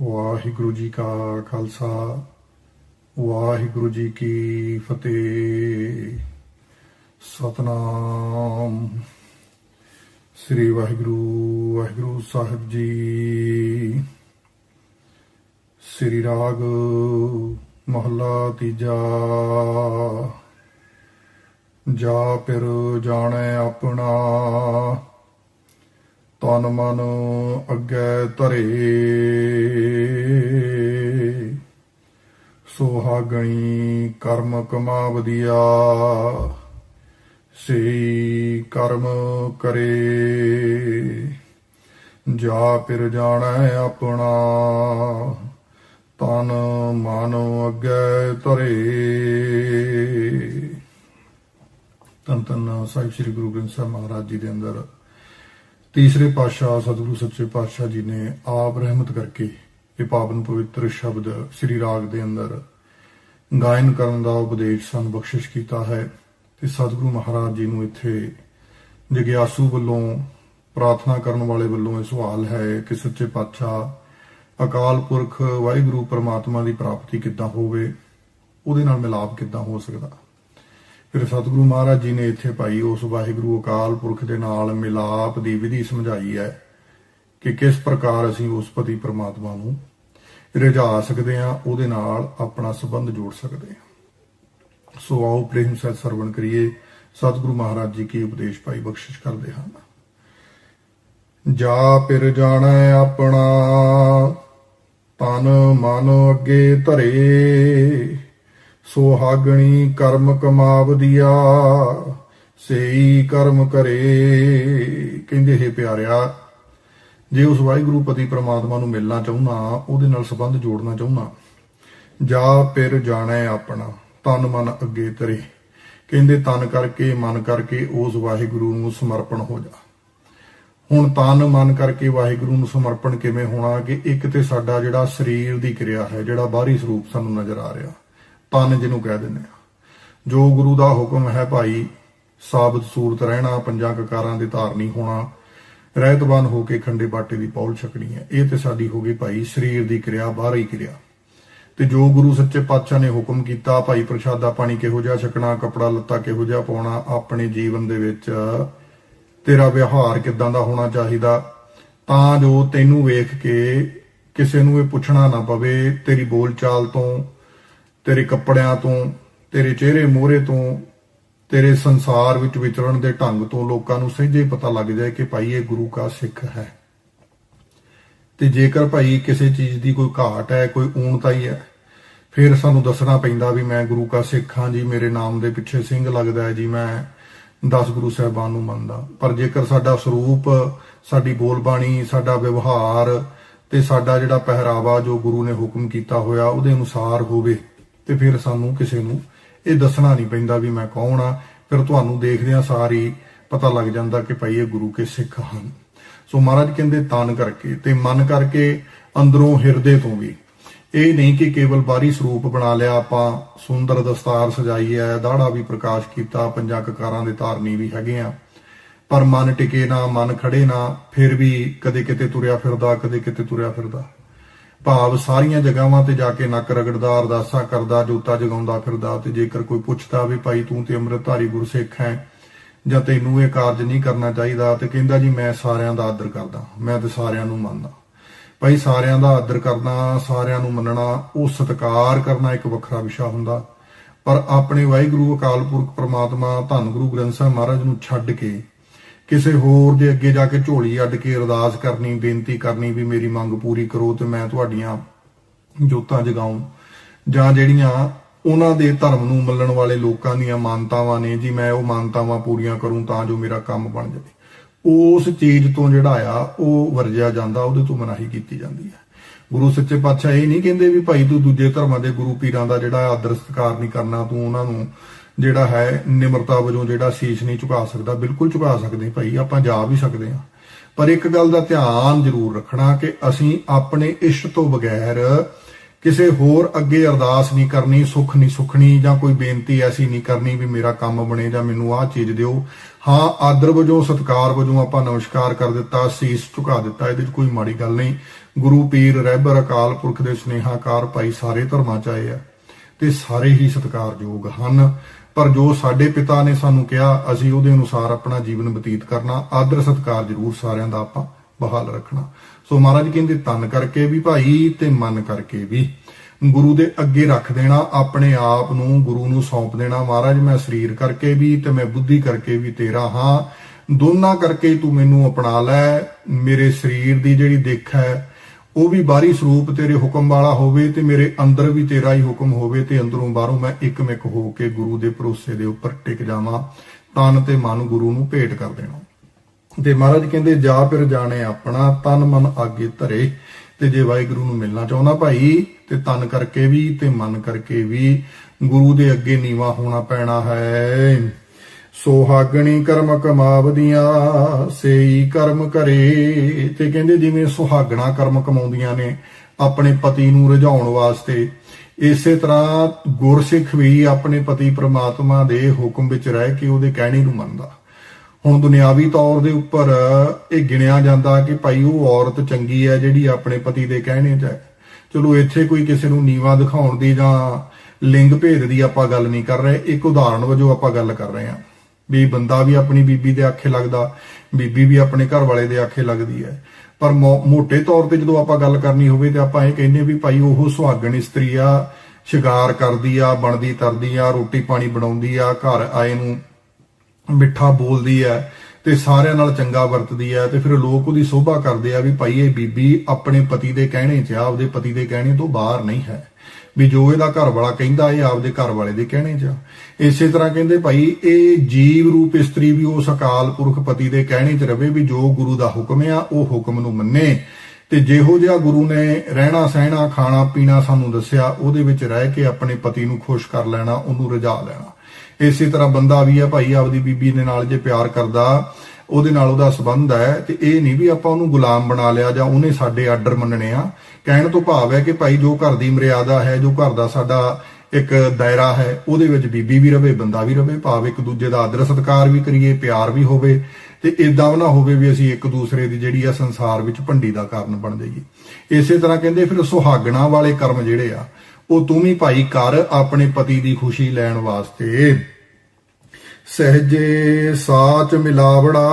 ਵਾਹਿਗੁਰੂ ਜੀ ਕਾ ਖਾਲਸਾ, ਵਾਹਿਗੁਰੂ ਜੀ ਕੀ ਫਤਿਹ। ਸਤਨਾਮ। ਸ੍ਰੀ ਵਾਹਿਗੁਰੂ ਵਾਹਿਗੁਰੂ ਸਾਹਿਬ ਜੀ। ਸ੍ਰੀ ਰਾਗ ਮਹਲਾ ਤੀਜਾ। ਜਾ ਫਿਰ ਜਾਣੈ ਆਪਣਾ ਤਨ ਮਨ ਅੱਗੇ ਧਰੇ। ਸੁਹਾਗਣੀ ਕਰਮ ਕਮਾਵਦੀਆ ਸੇ ਕਰਮ ਕਰੇ। ਜਾ ਫਿਰ ਜਾਣੈ ਆਪਣਾ, ਤਨ ਮਨ ਅੱਗੇ ਧਰੇ। ਤਨ ਤਨ ਸਾਹਿਬ ਸ੍ਰੀ ਗੁਰੂ ਗ੍ਰੰਥ ਸਾਹਿਬ ਮਹਾਰਾਜ ਜੀ ਦੇ ਅੰਦਰ ਤੀਸਰੇ ਪਾਤਸ਼ਾਹ ਸਤਿਗੁਰੂ ਸੱਚੇ ਪਾਤਸ਼ਾਹ ਜੀ ਨੇ ਆਪ ਰਹਿਮਤ ਕਰਕੇ ਇਹ ਪਾਵਨ ਪਵਿੱਤਰ ਸ਼ਬਦ ਸ੍ਰੀ ਰਾਗ ਦੇ ਅੰਦਰ ਗਾਇਨ ਕਰਨ ਦਾ ਉਪਦੇਸ਼ ਸਾਨੂੰ ਬਖਸ਼ਿਸ਼ ਕੀਤਾ ਹੈ ਤੇ ਸਤਿਗੁਰੂ ਮਹਾਰਾਜ ਜੀ ਨੂੰ ਇੱਥੇ ਜਗਿਆਸੂ ਵੱਲੋਂ ਪ੍ਰਾਰਥਨਾ ਕਰਨ ਵਾਲੇ ਵੱਲੋਂ ਇਹ ਸਵਾਲ ਹੈ ਕਿ ਸੱਚੇ ਪਾਤਸ਼ਾਹ, ਅਕਾਲ ਪੁਰਖ ਵਾਹਿਗੁਰੂ ਪਰਮਾਤਮਾ ਦੀ ਪ੍ਰਾਪਤੀ ਕਿੱਦਾਂ ਹੋਵੇ, ਉਹਦੇ ਨਾਲ ਮਿਲਾਪ ਕਿੱਦਾਂ ਹੋ ਸਕਦਾ? ਫਿਰ ਸਤਿਗੁਰੂ ਮਹਾਰਾਜ ਜੀ ਨੇ ਇੱਥੇ ਭਾਈ ਉਸ ਵਾਹਿਗੁਰੂ ਅਕਾਲ ਪੁਰਖ ਦੇ ਨਾਲ ਮਿਲਾਪ ਦੀ ਵਿਧੀ ਸਮਝਾਈ ਹੈ ਕਿ ਕਿਸ ਪ੍ਰਕਾਰ ਅਸੀਂ ਉਸ ਪਤੀ ਪ੍ਰਮਾਤਮਾ ਨੂੰ ਰਿਝਾ ਸਕਦੇ ਹਾਂ, ਉਹਦੇ ਨਾਲ ਆਪਣਾ ਸੰਬੰਧ ਜੋੜ ਸਕਦੇ ਹਾਂ। ਸੋ ਆਓ ਪ੍ਰੇਮ ਸਹਿਤ ਸਰਵਣ ਕਰੀਏ, ਸਤਿਗੁਰੂ ਮਹਾਰਾਜ ਜੀ ਕੀ ਉਪਦੇਸ਼ ਪਾਈ ਬਖਸ਼ਿਸ਼ ਕਰਦੇ ਹਨ ਜਾ ਫਿਰ ਜਾਣੈ ਆਪਣਾ, ਤਨ ਮਨ ਅੱਗੇ ਧਰੇ। ਸੁਹਾਗਣੀ ਕਰਮ ਕਮਾਵਦੀਆ, ਸੇਈ ਕਰਮ ਕਰੇ। ਕਹਿੰਦੇ, ਹੈ ਪਿਆਰਿਆ, ਜੇ ਉਸ ਵਾਹਿਗੁਰੂ ਪਤੀ ਪ੍ਰਮਾਤਮਾ ਨੂੰ ਮਿਲਣਾ ਚਾਹੁੰਨਾ, ਉਹਦੇ ਨਾਲ ਸੰਬੰਧ ਜੋੜਨਾ ਚਾਹੁੰਨਾ, ਜਾ ਫਿਰ ਜਾਣੈ ਆਪਣਾ, ਤਨ ਮਨ ਅੱਗੇ ਤਰੇ। ਕਹਿੰਦੇ, ਤਨ ਕਰਕੇ, ਮਨ ਕਰਕੇ ਉਸ ਵਾਹਿਗੁਰੂ ਨੂੰ ਸਮਰਪਣ ਹੋ ਜਾ। ਹੁਣ ਤਨ, ਮਨ ਕਰਕੇ ਵਾਹਿਗੁਰੂ ਨੂੰ ਸਮਰਪਣ ਕਿਵੇਂ ਹੋਣਾ ਕਿ ਇੱਕ ਤੇ ਸਾਡਾ ਜਿਹੜਾ ਸਰੀਰ ਦੀ ਕਿਰਿਆ ਹੈ, ਜਿਹੜਾ ਬਾਹਰੀ ਸਰੂਪ ਸਾਨੂੰ ਨਜ਼ਰ ਆ ਰਿਹਾ ਤਨ ਜਿਹਨੂੰ ਕਹਿ ਦਿੰਦੇ ਆ। ਜੋ ਗੁਰੂ ਦਾ ਹੁਕਮ ਹੈ ਭਾਈ, ਸਾਬਤ ਸੂਰਤ ਰਹਿਣਾ, ਪੰਜਾਂ ਕਕਾਰਾਂ ਦੇ ਧਾਰਨੀ ਹੋਣਾ, ਰਹਿਤਵਾਨ ਹੋ ਕੇ ਖੰਡੇ ਬਾਟੇ ਦੀ ਪੌਲ ਛਕਣੀ ਹੈ। ਇਹ ਤੇ ਸਾਡੀ ਹੋ ਗਈ ਭਾਈ, ਸਰੀਰ ਦੀ ਕਿਰਿਆ, ਬਾਹਰੀ ਕਿਰਿਆ। ਤੇ ਜੋ ਗੁਰੂ ਸੱਚੇ ਪਾਤਸ਼ਾਹ ਨੇ ਹੁਕਮ ਕੀਤਾ, ਭਾਈ ਪ੍ਰਸ਼ਾਦਾ ਪਾਣੀ ਕਿਹੋ ਜਿਹਾ ਛਕਣਾ, ਕਪੜਾ ਲੱਤਾ ਕਿਹੋ ਜਿਹਾ ਪਾਉਣਾ, ਆਪਣੇ ਜੀਵਨ ਦੇ ਵਿੱਚ ਤੇਰਾ ਵਿਵਹਾਰ ਕਿਦਾਂ ਦਾ ਹੋਣਾ ਚਾਹੀਦਾ, ਤਾਂ ਜੋ ਤੈਨੂੰ ਵੇਖ ਕੇ ਕਿਸੇ ਨੂੰ ਇਹ ਪੁੱਛਣਾ ਨਾ ਪਵੇ, ਤੇਰੀ ਬੋਲਚਾਲ ਤੋਂ ਤੇਰੇ ਕੱਪੜਿਆਂ ਤੋਂ, ਤੇਰੇ ਚਿਹਰੇ ਮੋਹਰੇ ਤੋਂ, ਤੇਰੇ ਸੰਸਾਰ ਵਿੱਚ ਵਿਚਰਨ ਦੇ ਢੰਗ ਤੋਂ ਲੋਕਾਂ ਨੂੰ ਸਹਿਜੇ ਪਤਾ ਲੱਗ ਜਾਏ ਕਿ ਭਾਈ ਇਹ ਗੁਰੂ ਕਾ ਸਿੱਖ ਹੈ। ਤੇ ਜੇਕਰ ਭਾਈ ਕਿਸੇ ਚੀਜ਼ ਦੀ ਕੋਈ ਘਾਟ ਹੈ, ਕੋਈ ਊਣਤਾਈ ਹੈ ਫਿਰ ਸਾਨੂੰ ਦੱਸਣਾ ਪੈਂਦਾ ਵੀ ਮੈਂ ਗੁਰੂ ਕਾ ਸਿੱਖ ਹਾਂ, ਜੀ ਮੇਰੇ ਨਾਮ ਦੇ ਪਿੱਛੇ ਸਿੰਘ ਲੱਗਦਾ ਹੈ, ਜੀ ਮੈਂ 10 ਗੁਰੂ ਸਾਹਿਬਾਨ ਨੂੰ ਮੰਨਦਾ। ਪਰ ਜੇਕਰ ਸਾਡਾ ਸਰੂਪ, ਸਾਡੀ ਬੋਲਬਾਣੀ, ਸਾਡਾ ਵਿਵਹਾਰ ਤੇ ਸਾਡਾ ਜਿਹੜਾ ਪਹਿਰਾਵਾ ਜੋ ਗੁਰੂ ਨੇ ਹੁਕਮ ਕੀਤਾ ਹੋਇਆ, ਉਹਦੇ ਅਨੁਸਾਰ ਹੋਵੇ ਤੇ ਫਿਰ ਸਾਨੂੰ ਕਿਸੇ ਨੂੰ ਇਹ ਦੱਸਣਾ ਨਹੀਂ ਪੈਂਦਾ ਵੀ ਮੈਂ ਕੌਣ ਆ। ਫਿਰ ਤੁਹਾਨੂੰ ਦੇਖਦਿਆਂ ਸਾਰੀ, ਪਤਾ ਲੱਗ ਜਾਂਦਾ ਕਿ ਭਾਈ ਇਹ ਗੁਰੂ ਕੇ ਸਿੱਖ ਹਨ। ਸੋ ਮਹਾਰਾਜ ਕਹਿੰਦੇ ਤਨ ਕਰਕੇ ਤੇ ਮਨ ਕਰਕੇ ਅੰਦਰੋਂ ਹਿਰਦੇ ਤੋਂ ਵੀ। ਇਹ ਨਹੀਂ ਕਿ ਕੇਵਲ ਬਾਹਰੀ ਸਰੂਪ ਬਣਾ ਲਿਆ, ਆਪਾਂ ਸੁੰਦਰ ਦਸਤਾਰ ਸਜਾਈ ਹੈ, ਦਾੜਾ ਵੀ ਪ੍ਰਕਾਸ਼ ਕੀਤਾ, ਪੰਜਾਂ ਕਕਾਰਾਂ ਦੇ ਧਾਰਨੀ ਵੀ ਹੈਗੇ ਆ। ਪਰ ਮਨ ਟਿਕੇ ਨਾ, ਮਨ ਖੜੇ ਨਾ, ਫਿਰ ਵੀ ਕਦੇ ਕਿਤੇ ਤੁਰਿਆ ਫਿਰਦਾ, ਕਦੇ ਕਿਤੇ ਤੁਰਿਆ ਫਿਰਦਾ। ਭਾਵ ਸਾਰੀਆਂ ਜਗ੍ਹਾਵਾਂ ਤੇ ਜਾ ਕੇ ਨੱਕ ਰਗੜਦਾ, ਅਰਦਾਸਾਂ ਕਰਦਾ, ਜੋਤਾ ਜਗਾਉਂਦਾ ਫਿਰਦਾ ਤੇ ਜੇਕਰ ਕੋਈ ਪੁੱਛਦਾ ਵੀ ਭਾਈ ਤੂੰ ਤੇ ਅੰਮ੍ਰਿਤਧਾਰੀ ਗੁਰਸਿੱਖ ਹੈ ਜਾਂ ਤੈਨੂੰ ਇਹ ਕਾਰਜ ਨਹੀਂ ਕਰਨਾ ਚਾਹੀਦਾ ਤੇ ਕਹਿੰਦਾ ਜੀ ਮੈਂ ਸਾਰਿਆਂ ਦਾ ਆਦਰ ਕਰਦਾ, ਮੈਂ ਤੇ ਸਾਰਿਆਂ ਨੂੰ ਮੰਨਦਾ। ਭਾਈ ਸਾਰਿਆਂ ਦਾ ਆਦਰ ਕਰਨਾ, ਸਾਰਿਆਂ ਨੂੰ ਮੰਨਣਾ, ਉਹ ਸਤਿਕਾਰ ਕਰਨਾ ਇੱਕ ਵੱਖਰਾ ਵਿਸ਼ਾ ਹੁੰਦਾ। ਪਰ ਆਪਣੇ ਵਾਹਿਗੁਰੂ ਅਕਾਲ ਪੁਰਖ ਪ੍ਰਮਾਤਮਾ ਧੰਨ ਗੁਰੂ ਗ੍ਰੰਥ ਸਾਹਿਬ ਮਹਾਰਾਜ ਨੂੰ ਛੱਡ ਕੇ ਕਿਸੇ ਹੋਰ ਦੇ ਅੱਗੇ ਜਾ ਕੇ ਝੋਲੀ ਅੱਡ ਕੇ ਅਰਦਾਸ ਕਰਨੀ, ਬੇਨਤੀ ਕਰਨੀ ਵੀ ਮੇਰੀ ਮੰਗ ਪੂਰੀ ਕਰੋ ਤੇ ਮੈਂ ਤੁਹਾਡੀਆਂ ਜੋਤਾਂ ਜਗਾਉਂ ਜਾਂ ਜਿਹੜੀਆਂ ਉਹਨਾਂ ਦੇ ਧਰਮ ਨੂੰ ਮੰਨਣ ਵਾਲੇ ਲੋਕਾਂ ਦੀਆਂ ਮਾਨਤਾਵਾਂ ਨੇ, ਜੀ ਮੈਂ ਉਹ ਮਾਨਤਾਵਾਂ ਪੂਰੀਆਂ ਕਰੂੰ ਤਾਂ ਜੋ ਮੇਰਾ ਕੰਮ ਬਣ ਜਾਵੇ। ਉਸ ਚੀਜ਼ ਤੋਂ ਜਿਹੜਾ ਆ, ਉਹ ਵਰਜਿਆ ਜਾਂਦਾ, ਉਹਦੇ ਤੋਂ ਮਨਾਹੀ ਕੀਤੀ ਜਾਂਦੀ ਹੈ ਗੁਰੂ ਸੱਚੇ ਪਾਤਸ਼ਾਹ ਇਹ ਨਹੀਂ ਕਹਿੰਦੇ ਵੀ ਭਾਈ ਤੂੰ ਦੂਜੇ ਧਰਮਾਂ ਦੇ ਗੁਰੂ ਪੀਰਾਂ ਦਾ ਜਿਹੜਾ ਆਦਰ ਸਤਿਕਾਰ ਨਹੀਂ ਕਰਨਾ, ਤੂੰ ਉਹਨਾਂ ਨੂੰ ਜਿਹੜਾ ਹੈ, ਨਿਮਰਤਾ ਵਜੋਂ ਜਿਹੜਾ ਸੀਸ ਨਹੀਂ ਝੁਕਾ ਸਕਦਾ। ਬਿਲਕੁਲ ਝੁਕਾ ਸਕਦੇ ਭਾਈ, ਆਪਾਂ ਜਾ ਵੀ ਸਕਦੇ ਹਾਂ। ਪਰ ਇੱਕ ਗੱਲ ਦਾ ਧਿਆਨ ਜ਼ਰੂਰ ਰੱਖਣਾ ਕਿ ਅਸੀਂ ਆਪਣੇ ਇਸ਼ਟ ਤੋਂ ਬਗੈਰ ਕਿਸੇ ਹੋਰ ਅੱਗੇ ਅਰਦਾਸ ਨਹੀਂ ਕਰਨੀ, ਸੁੱਖ ਨਹੀਂ ਸੁਖਣੀ ਜਾਂ ਕੋਈ ਬੇਨਤੀ ਐਸੀ ਨਹੀਂ ਕਰਨੀ ਵੀ ਮੇਰਾ ਕੰਮ ਬਣੇ ਜਾਂ ਮੈਨੂੰ ਆਹ ਚੀਜ਼ ਦਿਓ। ਹਾਂ, ਆਦਰ ਵਜੋਂ, ਸਤਕਾਰ ਵਜੋਂ ਆਪਾਂ ਨਮਸਕਾਰ ਕਰ ਦਿੱਤਾ, ਸੀਸ ਝੁਕਾ ਦਿੱਤਾ, ਇਹਦੇ ਵਿੱਚ ਕੋਈ ਮਾੜੀ ਗੱਲ ਨਹੀਂ। ਗੁਰੂ ਪੀਰ ਰਹਿਬਰ ਅਕਾਲ ਪੁਰਖ ਦੇ ਸੁਨੇਹਾਕਾਰ ਭਾਈ ਸਾਰੇ ਧਰਮਾਂ ਚ ਆਏ ਆ ਤੇ ਸਾਰੇ ਹੀ ਸਤਿਕਾਰਯੋਗ ਹਨ। ਪਰ ਜੋ ਸਾਡੇ ਪਿਤਾ ਨੇ ਸਾਨੂੰ ਕਿਹਾ, ਅਸੀਂ ਉਹਦੇ ਅਨੁਸਾਰ ਆਪਣਾ ਜੀਵਨ ਬਤੀਤ ਕਰਨਾ, ਆਦਰ ਸਤਿਕਾਰ ਜ਼ਰੂਰ ਸਾਰਿਆਂ ਦਾ ਆਪਾਂ ਬਹਾਲ ਰੱਖਣਾ। ਸੋ ਮਹਾਰਾਜ ਕਹਿੰਦੇ ਤਨ ਕਰਕੇ ਵੀ ਭਾਈ ਤੇ ਮਨ ਕਰਕੇ ਵੀ। ਗੁਰੂ ਦੇ ਅੱਗੇ ਰੱਖ ਦੇਣਾ, ਆਪਣੇ ਆਪ ਨੂੰ ਗੁਰੂ ਨੂੰ ਸੌਂਪ ਦੇਣਾ। ਮਹਾਰਾਜ, ਮੈਂ ਸਰੀਰ ਕਰਕੇ ਵੀ ਤੇ ਮੈਂ ਬੁੱਧੀ ਕਰਕੇ ਵੀ ਤੇਰਾ ਹਾਂ। ਦੋਨਾਂ ਕਰਕੇ ਤੂੰ ਮੈਨੂੰ ਅਪਣਾ ਲੈ। ਮੇਰੇ ਸਰੀਰ ਦੀ ਜਿਹੜੀ ਦਿੱਖ ਹੈ ਉਹ ਵੀ ਬਾਹਰੀ ਸਰੂਪ ਤੇਰੇ ਹੁਕਮ ਵਾਲਾ ਹੋਵੇ ਤੇ ਮੇਰੇ ਅੰਦਰ ਵੀ ਤੇਰਾ ਹੀ ਹੁਕਮ ਹੋਵੇ ਤੇ ਅੰਦਰੋਂ ਬਾਹਰੋਂ ਮੈਂ ਇੱਕਮਿਕ ਹੋ ਕੇ ਗੁਰੂ ਦੇ ਭਰੋਸੇ ਦੇ ਉੱਪਰ ਟਿਕ ਜਾਵਾਂ, ਤਨ ਤੇ ਮਨ ਗੁਰੂ ਨੂੰ ਭੇਟ ਕਰ ਦੇਣਾ। ਤੇ ਮਹਾਰਾਜ ਕਹਿੰਦੇ, ਜਾ ਫਿਰ ਜਾਣੇ ਆਪਣਾ, ਤਨ ਮਨ ਆਗੇ ਧਰੇ ਤੇ ਜੇ ਵਾਹਿਗੁਰੂ ਨੂੰ ਮਿਲਣਾ ਚਾਹੁੰਦਾ ਭਾਈ, ਤੇ ਤਨ ਕਰਕੇ ਵੀ ਤੇ ਮਨ ਕਰਕੇ ਵੀ ਗੁਰੂ ਦੇ ਅੱਗੇ ਨੀਵਾ ਹੋਣਾ ਪੈਣਾ ਹੈ। ਸੁਹਾਗਣੀ ਕਰਮ ਕਮਾਵਦੀਆਂ, ਸੇਈ ਕਰਮ ਕਰੇ। ਤੇ ਕਹਿੰਦੇ ਜਿਵੇਂ ਸੁਹਾਗਣਾ ਕਰਮ ਕਮਾਉਂਦੀਆਂ ਨੇ ਆਪਣੇ ਪਤੀ ਨੂੰ ਰਝਾਉਣ ਵਾਸਤੇ। ਇਸੇ ਤਰ੍ਹਾਂ ਗੁਰਸਿੱਖ ਵੀ ਆਪਣੇ ਪਤੀ ਪ੍ਰਮਾਤਮਾ ਦੇ ਹੁਕਮ ਵਿੱਚ ਰਹਿ ਕੇ ਉਹਦੇ ਕਹਿਣੇ ਨੂੰ ਮੰਨਦਾ। ਹੁਣ ਦੁਨਿਆਵੀ ਤੌਰ ਦੇ ਉੱਪਰ ਇਹ ਗਿਣਿਆ ਜਾਂਦਾ ਕਿ ਭਾਈ ਉਹ ਔਰਤ ਚੰਗੀ ਹੈ ਜਿਹੜੀ ਆਪਣੇ ਪਤੀ ਦੇ ਕਹਿਣੇ 'ਚ ਹੈ। ਚਲੋ ਇੱਥੇ ਕੋਈ ਕਿਸੇ ਨੂੰ ਨੀਵਾ ਦਿਖਾਉਣ ਦੀ ਜਾਂ ਲਿੰਗ ਭੇਦ ਦੀ ਆਪਾਂ ਗੱਲ ਨਹੀਂ ਕਰ ਰਹੇ। ਇੱਕ ਉਦਾਹਰਣ ਵਜੋਂ ਆਪਾਂ ਗੱਲ ਕਰ ਰਹੇ ਹਾਂ। ਵੀ ਬੰਦਾ ਵੀ ਆਪਣੀ ਬੀਬੀ ਦੇ ਆਖੇ ਲੱਗਦਾ, ਬੀਬੀ ਵੀ ਆਪਣੇ ਘਰ ਵਾਲੇ ਦੇ ਆਖੇ ਲੱਗਦੀ ਹੈ। ਪਰ ਮੋ- ਮੋٹے ਤੌਰ ਤੇ ਜਦੋਂ ਆਪਾਂ ਗੱਲ ਕਰਨੀ ਹੋਵੇ ਤੇ ਆਪਾਂ ਇਹ ਕਹਿੰਦੇ ਵੀ ਭਾਈ ਉਹ ਸੁਹਾਗਣ ਇਸਤਰੀ ਆ ਸ਼ਿਕਾਰ ਕਰਦੀ ਆ, ਬਣਦੀ ਤਰਦੀ ਆ, ਰੋਟੀ ਪਾਣੀ ਬਣਾਉਂਦੀ ਆ, ਘਰ ਆਏ ਨੂੰ ਮਿੱਠਾ ਬੋਲਦੀ ਹੈ ਤੇ ਸਾਰਿਆਂ ਨਾਲ ਚੰਗਾ ਵਰਤਦੀ ਹੈ ਤੇ ਫਿਰ ਲੋਕ ਉਹਦੀ ਸੋਭਾ ਕਰਦੇ ਆ ਵੀ ਭਾਈ ਇਹ ਬੀਬੀ ਆਪਣੇ ਪਤੀ ਦੇ ਕਹਿਣੇ 'ਚ ਆ, ਉਹਦੇ ਪਤੀ ਦੇ ਕਹਿਣੇ ਤੋਂ ਬਾਹਰ ਨਹੀਂ ਹੈ। ਵੀ ਜੋ ਇਹਦਾ ਘਰ ਵਾਲਾ ਕਹਿੰਦਾ ਇਹ ਆਪਦੇ ਘਰ ਵਾਲੇ ਦੇ ਕਹਿਣੇ 'ਚ ਆ। ਇਸੇ ਤਰ੍ਹਾਂ ਕਹਿੰਦੇ ਭਾਈ, ਇਹ ਜੀਵ ਰੂਪ ਇਸਤਰੀ ਵੀ ਉਸ ਅਕਾਲ ਪੁਰਖ ਪਤੀ ਦੇ ਕਹਿਣੇ 'ਚ ਰਵੇ ਵੀ ਜੋ ਗੁਰੂ ਦਾ ਹੁਕਮ ਆ, ਉਹ ਹੁਕਮ ਨੂੰ ਮੰਨੇ ਤੇ ਜਿਹੋ ਜਿਹਾ ਗੁਰੂ ਨੇ ਰਹਿਣਾ ਸਹਿਣਾ, ਖਾਣਾ ਪੀਣਾ ਸਾਨੂੰ ਦੱਸਿਆ, ਉਹਦੇ ਵਿੱਚ ਰਹਿ ਕੇ ਆਪਣੇ ਪਤੀ ਨੂੰ ਖੁਸ਼ ਕਰ ਲੈਣਾ, ਉਹਨੂੰ ਰਜਾ ਲੈਣਾ ਇਸੇ ਤਰ੍ਹਾਂ ਬੰਦਾ ਵੀ ਆ ਭਾਈ, ਆਪਦੀ ਬੀਬੀ ਦੇ ਨਾਲ ਜੇ ਪਿਆਰ ਕਰਦਾ ਉਹਦੇ ਨਾਲ ਉਹਦਾ ਸਬੰਧ ਹੈ ਤੇ ਇਹ ਨਹੀਂ ਵੀ ਆਪਾਂ ਉਹਨੂੰ ਗੁਲਾਮ ਬਣਾ ਲਿਆ ਜਾਂ ਉਹਨੇ ਸਾਡੇ ਆਰਡਰ ਮੰਨਣੇ ਆ। ਕਹਿਣ ਤੋਂ ਭਾਵ ਹੈ ਕਿ ਭਾਈ ਜੋ ਘਰ ਦੀ ਮਰਿਆਦਾ ਹੈ, ਜੋ ਘਰ ਦਾ ਸਾਡਾ ਇੱਕ ਦਾਇਰਾ ਹੈ, ਉਹਦੇ ਵਿੱਚ ਬੀਬੀ ਵੀ ਰਵੇ, ਬੰਦਾ ਵੀ ਰਵੇ, ਭਾਵ ਇੱਕ ਦੂਜੇ ਦਾ ਆਦਰ ਸਤਿਕਾਰ ਵੀ ਕਰੀਏ, ਪਿਆਰ ਵੀ ਹੋਵੇ ਤੇ ਇਦਾਂ ਨਾ ਹੋਵੇ ਵੀ ਅਸੀਂ ਇੱਕ ਦੂਸਰੇ ਦੀ ਜਿਹੜੀ ਆ ਸੰਸਾਰ ਵਿੱਚ ਭੰਡੀ ਦਾ ਕਾਰਨ ਬਣ ਜਾਈਏ। ਇਸੇ ਤਰ੍ਹਾਂ ਕਹਿੰਦੇ ਫਿਰ ਸੁਹਾਗਣਾ ਵਾਲੇ ਕਰਮ ਜਿਹੜੇ ਆ, ਉਹ ਤੂੰ ਵੀ ਭਾਈ ਕਰ ਆਪਣੇ ਪਤੀ ਦੀ ਖੁਸ਼ੀ ਲੈਣ ਵਾਸਤੇ। ਸਹਜੇ ਸਾਚ ਮਿਲਾਵੜਾ,